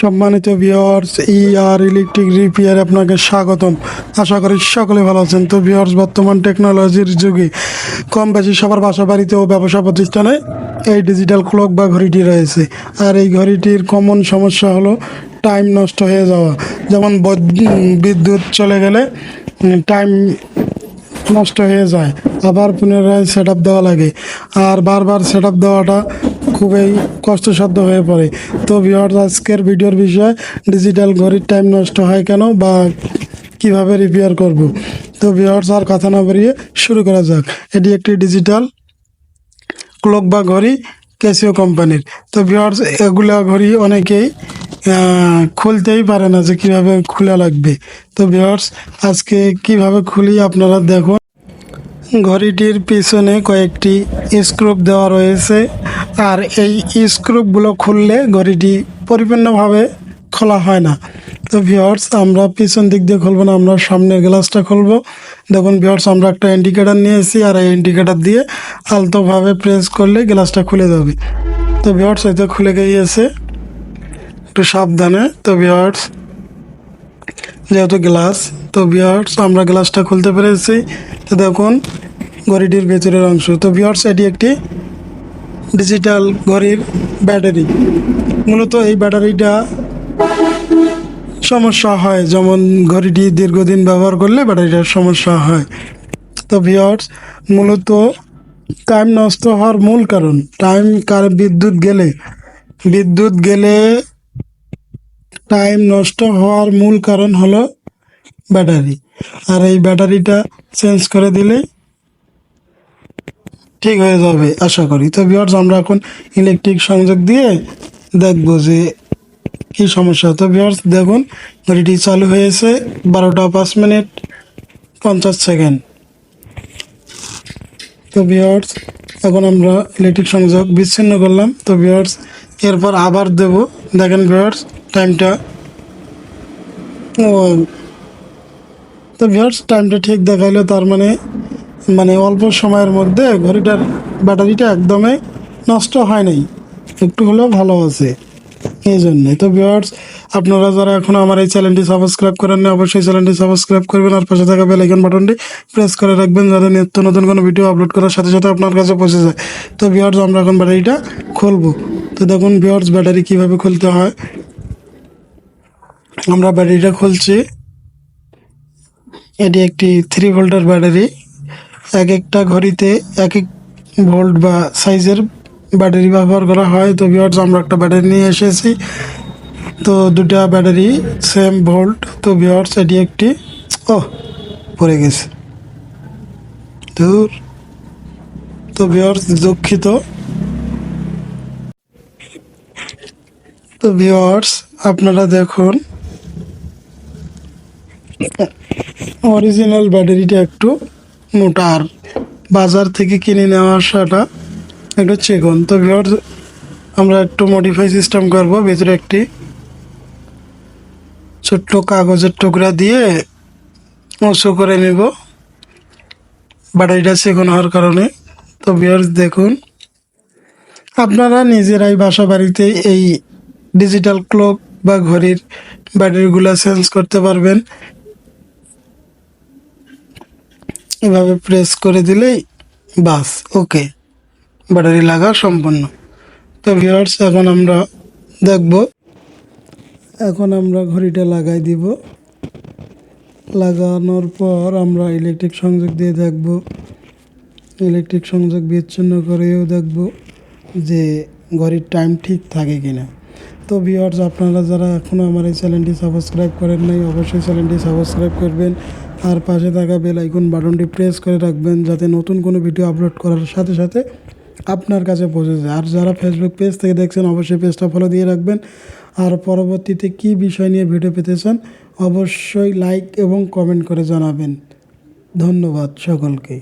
সম্মানিত viewers E R electric repair আপনাকে স্বাগতম। আশা করি সকলে ভালো আছেন। তো ভিওর্স বর্তমান টেকনোলজির যুগে কম বেশি সবার বাসা বাড়িতে ও ব্যবসা প্রতিষ্ঠানে এই ডিজিটাল ক্লক বা ঘড়িটি রয়েছে। আর এই ঘড়িটির কমন সমস্যা হলো টাইম নষ্ট হয়ে যাওয়া। যেমন বিদ্যুৎ চলে গেলে টাইম নষ্ট হয়ে যায়। আবার পুনরায় সেট আপ দেওয়া লাগে। আর বারবার সেট আপ দেওয়াটা খুবই কষ্টসাধ্য হয়ে পড়ে। তো ভিওয়ার্স আজকের ভিডিওর বিষয় ডিজিটাল ঘড়ির টাইম নষ্ট হয় কেন বা কীভাবে রিপেয়ার করব? তো ভিওয়ার্স আর কথা না বাড়িয়ে শুরু করা যাক। এটি একটি ডিজিটাল ক্লক বা ঘড়ি ক্যাসিও কোম্পানির তো ভিওয়ার্স এগুলা ঘড়ি অনেকেই খুলতেই পারে না যে কীভাবে খোলা লাগবে। তো ভিওয়ার্স আজকে কীভাবে খুলি আপনারা দেখুন। ঘড়িটির পিছনে কয়েকটি স্ক্রুপ দেওয়া রয়েছে। আর এই স্ক্রুপগুলো খুললে ঘড়িটি পরিপূর্ণভাবে খোলা হয় না। তো ভিওর্স আমরা পিছন দিক দিয়ে খুলবো না, আমরা সামনের গ্লাসটা খুলবো। দেখুন ভিওর্স আমরা একটা ইন্ডিকেটার নিয়েছি আর এই ইন্ডিকেটার দিয়ে আলতোভাবে প্রেস করলে গ্লাসটা খুলে যাবে। তো ভিওর্স হয়তো খুলে গিয়েছে। একটু সাবধানে। তো ভিওর্স যেহেতু গ্লাস তো ভিওর্স আমরা গ্লাসটা খুলতে পেরেছি। তো দেখুন, ঘড়িটির ভেতরের অংশ। তো ভিওর্স এটি একটি ডিজিটাল ঘড়ির ব্যাটারি মূলত এই ব্যাটারিটা সমস্যা হয়। যেমন ঘড়িটি দীর্ঘদিন ব্যবহার করলে ব্যাটারিটার সমস্যা হয়। তো ভিওর্স মূলত টাইম নষ্ট হওয়ার মূল কারণ। টাইম কার বিদ্যুৎ গেলে? বিদ্যুৎ গেলে টাইম নষ্ট হওয়ার মূল কারণ হলো ব্যাটারি আর এই ব্যাটারিটা চেঞ্জ করে দিলেই ঠিক হয়ে যাবে, আশা করি। তো ভিওর্স আমরা এখন ইলেকট্রিক সংযোগ দিয়ে দেখব যে কি সমস্যা। তো ভিওর্স দেখুন ঘড়িটি চালু হয়েছে বারোটা পাঁচ মিনিট পঞ্চাশ সেকেন্ড। তো ভিওর্স এখন আমরা ইলেকট্রিক সংযোগ বিচ্ছিন্ন করলাম। তো ভিওর্স এরপর আবার দেব। দেখেন ভিওর্স টাইমটা ও। তো ভিওর্স টাইমটা ঠিক দেখাইলো, তার মানে মানে অল্প সময়ের মধ্যে ঘড়িটার ব্যাটারিটা একদমই নষ্ট হয় নাই একটু হলেও ভালো আছে। এই জন্যে। তো ভিওর্স আপনারা যারা এখনও আমার এই চ্যানেলটি সাবস্ক্রাইব করেন না অবশ্যই চ্যানেলটি সাবস্ক্রাইব করবেন আর পাশে থাকা বেল আইকন বাটনটি প্রেস করে রাখবেন যাতে নিত্য নতুন কোনো ভিডিও আপলোড করার সাথে সাথে আপনার কাছে পৌঁছে যায়। তো ভিওর্স আমরা এখন ব্যাটারিটা খুলবো। তো দেখুন ভিওর্স ব্যাটারি কীভাবে খুলতে হয়। আমরা ব্যাটারিটা খুলছি। এটি একটি থ্রি ভোল্টের ব্যাটারি। এক একটা ঘড়িতে এক এক ভোল্ট বা সাইজের ব্যাটারি ব্যবহার করা হয়। তো ভিওর্স আমরা একটা ব্যাটারি নিয়ে এসেছি। তো দুটা ব্যাটারি সেম ভোল্ট। তো ভিওর্স এটি একটি ও পড়ে গেছে। দূর। তো ভিওর্স দুঃখিত। তো ভিওর্স আপনারা দেখুন। অরিজিনাল ব্যাটারিটা একটু মোটার বাজার থেকে কিনে নেওয়া আসাটা একটু চেকন তো ভিওর আমরা একটু মডিফাই সিস্টেম করব, ভেতরে একটি ছোট্ট কাগজের টুকরা দিয়ে উঁচু করে নেব। ব্যাটারিটা চেকন হওয়ার কারণে। তো ভিওর্স দেখুন, আপনারা নিজেরাই বাসা বাড়িতে এই ডিজিটাল ক্লক বা ঘড়ির ব্যাটারিগুলো চেঞ্জ করতে পারবেন। এভাবে প্রেস করে দিলেই বাস ওকে ব্যাটারি লাগা সম্পন্ন তো ভিউয়ার্স এখন আমরা দেখব। এখন আমরা ঘড়িটা লাগাই দিব। লাগানোর পর আমরা ইলেকট্রিক সংযোগ দিয়ে দেখব। ইলেকট্রিক সংযোগ বিচ্ছিন্ন করেও দেখব যে ঘড়ির টাইম ঠিক থাকে কিনা। তো ভিউয়ার্স আপনারা যারা এখনও আমার এই চ্যানেলটি সাবস্ক্রাইব করেন নাই, অবশ্যই চ্যানেলটি সাবস্ক্রাইব করবেন। আর পাশে থাকা বেল আইকন বাটনটি প্রেস করে রাখবেন যাতে নতুন কোনো ভিডিও আপলোড করার সাথে সাথে আপনার কাছে পৌঁছে যায়। আর যারা ফেসবুক পেজ থেকে দেখছেন, অবশ্যই পেজটা ফলো দিয়ে রাখবেন। আর পরবর্তীতে কি বিষয় নিয়ে ভিডিও পেতে চান অবশ্যই লাইক এবং কমেন্ট করে জানাবেন। ধন্যবাদ সকলকে।